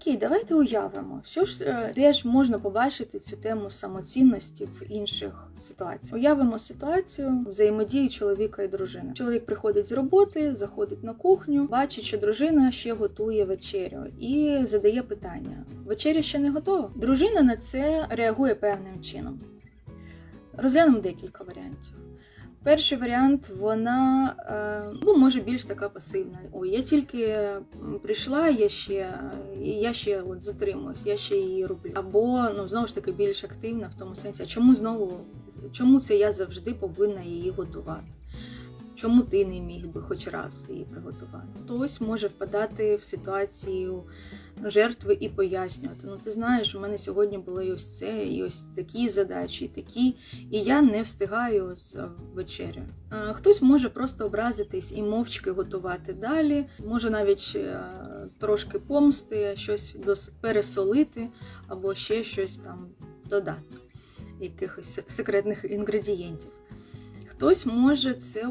Окей, давайте уявимо, що ж е, де ж можна побачити цю тему самоцінності в інших ситуаціях. Уявимо ситуацію взаємодії чоловіка і дружини. Чоловік приходить з роботи, заходить на кухню, бачить, що дружина ще готує вечерю, і задає питання: вечеря ще не готова? Дружина на це реагує певним чином. Розглянемо декілька варіантів. Перший варіант, вона е, ну, може більш така пасивна. Ой, я тільки прийшла, я ще, я ще от затримуюсь, я ще її роблю. Або ну знову ж таки більш активна в тому сенсі, а чому знову чому це я завжди повинна її готувати? Чому ти не міг би хоч раз її приготувати? Хтось може впадати в ситуацію жертви і пояснювати. Ну, ти знаєш, у мене сьогодні було і ось це, і ось такі задачі, і такі, і я не встигаю з вечерю. Е, Хтось може просто образитись і мовчки готувати далі, може навіть е, трошки помсти, щось пересолити або ще щось там додати, якихось секретних інгредієнтів. Хтось може це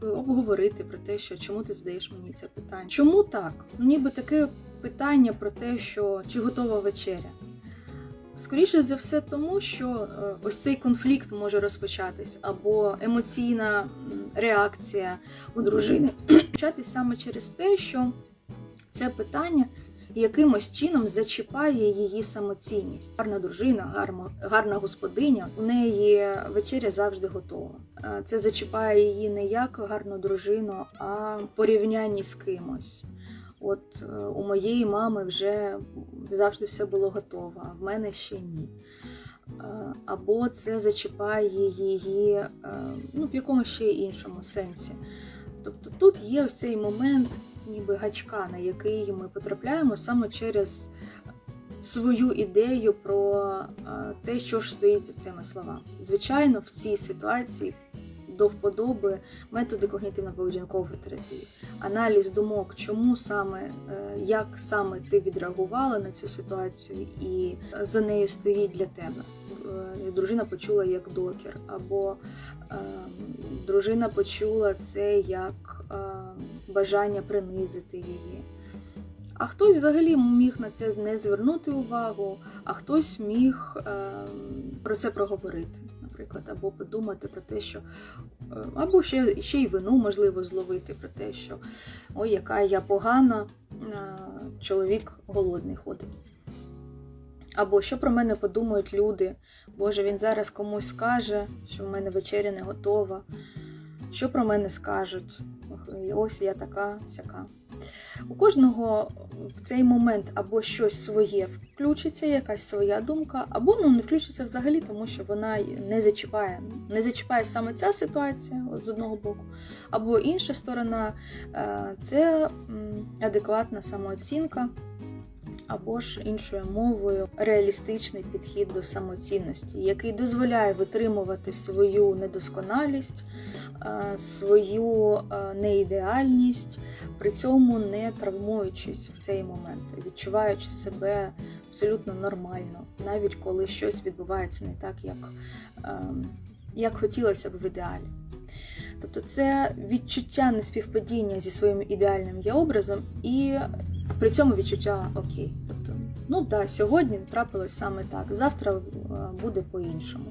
обговорити про те, що чому ти задаєш мені це питання. Чому так? Ну, ніби таке питання про те, що чи готова вечеря. Скоріше за все, тому що е, ось цей конфлікт може розпочатись, або емоційна реакція у дружини початись саме через те, що це питання якимось чином зачіпає її самоцінність. Гарна дружина, гарна, гарна господиня, у неї вечеря завжди готова. Е, Це зачіпає її не як гарну дружину, а порівнянні з кимось. От е, у моєї мами вже завжди все було готово, а в мене ще ні. Е, Або це зачіпає її е, ну, в якомусь ще іншому сенсі. Тобто тут є ось цей момент, ніби гачка, на який ми потрапляємо саме через свою ідею про те, що ж стоїть за цими словами. Звичайно, в цій ситуації до вподоби методи когнітивно-поведінкової терапії, аналіз думок, чому саме, е, як саме ти відреагувала на цю ситуацію, і за нею стоїть для тебе. Е, Дружина почула як докір, або е, дружина почула це як е, бажання принизити її. А хтось взагалі міг на це не звернути увагу, а хтось міг е, про це проговорити, наприклад, або подумати про те, що е, або ще, ще й вину можливо зловити про те, що ой, яка я погана, е, чоловік голодний ходить. Або що про мене подумають люди? Боже, він зараз комусь скаже, що в мене вечеря не готова. Що про мене скажуть? Ось я така, сяка. У кожного в цей момент або щось своє включиться, якась своя думка, або ну, не включиться взагалі, тому що вона не зачіпає. Не зачіпає саме ця ситуація з одного боку. Або інша сторона е, це адекватна самооцінка, або ж іншою мовою реалістичний підхід до самоцінності, який дозволяє витримувати свою недосконалість, е, свою е, неідеальність, при цьому не травмуючись в цей момент, відчуваючи себе абсолютно нормально, навіть коли щось відбувається не так, як, ем, як хотілося б в ідеалі. Тобто це відчуття неспівпадіння зі своїм ідеальним я образом і при цьому відчуття окей. Тобто, ну да, сьогодні трапилось саме так, завтра е, буде по-іншому.